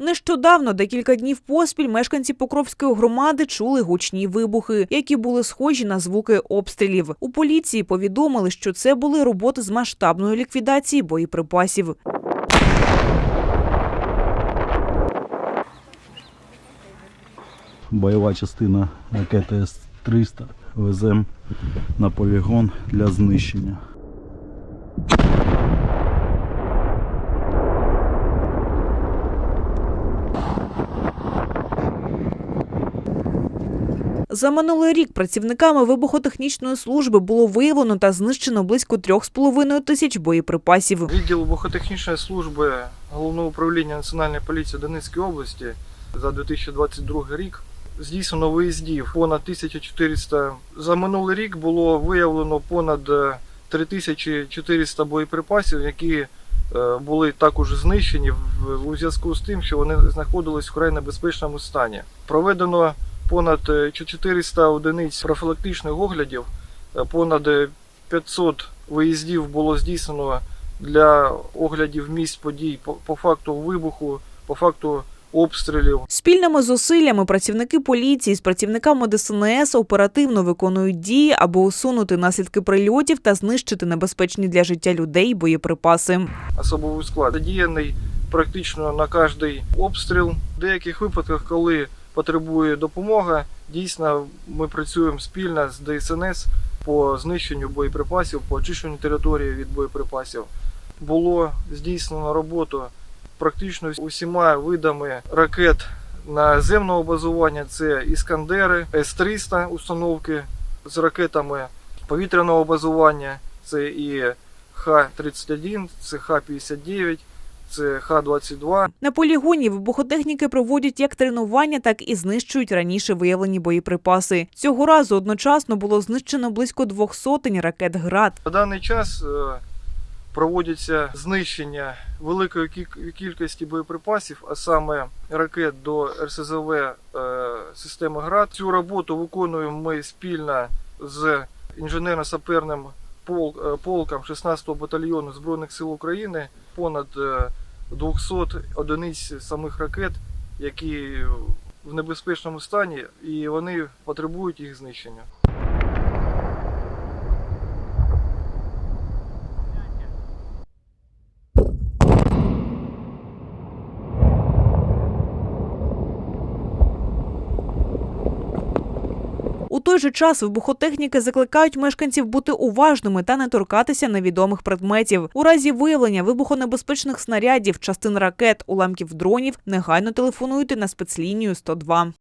Нещодавно, декілька днів поспіль, мешканці Покровської громади чули гучні вибухи, які були схожі на звуки обстрілів. У поліції повідомили, що це були роботи з масштабної ліквідації боєприпасів. бойова частина ракети С-300 веземо на полігон для знищення. За минулий рік працівниками вибухотехнічної служби було виявлено та знищено близько 3,5 тисяч боєприпасів. Відділ вибухотехнічної служби Головного управління Національної поліції Донецької області за 2022 рік здійснено виїздів понад 1400. За минулий рік було виявлено понад е, 3400 боєприпасів, які е, були також знищені у зв'язку з тим, що вони знаходились в вкрай небезпечному стані. Проведено понад е, 400 одиниць профілактичних оглядів, е, понад е, 500 виїздів було здійснено для оглядів місць подій по, по факту вибуху, по факту обстрілів. Спільними зусиллями працівники поліції з працівниками ДСНС оперативно виконують дії, аби усунути наслідки прильотів та знищити небезпечні для життя людей боєприпаси. особовий склад задіяний практично на кожний обстріл. В деяких випадках, коли потребує допомога, дійсно ми працюємо спільно з ДСНС по знищенню боєприпасів, по очищенню території від боєприпасів. Було здійснено роботу практично усіма видами ракет наземного базування. Це Іскандери, С-300 установки з ракетами повітряного базування, це і Х-31, це Х-59, це Х-22. На полігоні вибухотехніки проводять як тренування, так і знищують раніше виявлені боєприпаси. Цього разу одночасно було знищено близько двох сотень ракет град. На даний час е, проводяться знищення великої кі- кількості боєприпасів, а саме ракет до РСЗВ е, системи ГРАД. Цю роботу виконуємо ми спільно з інженерно-саперним пол- полкам полком 16-го батальйону Збройних сил України. Понад е, 200 одиниць самих ракет, які в небезпечному стані, і вони потребують їх знищення. Той же час вибухотехніки закликають мешканців бути уважними та не торкатися невідомих предметів. У разі виявлення вибухонебезпечних снарядів, частин ракет, уламків дронів негайно телефонуйте на спецлінію 102.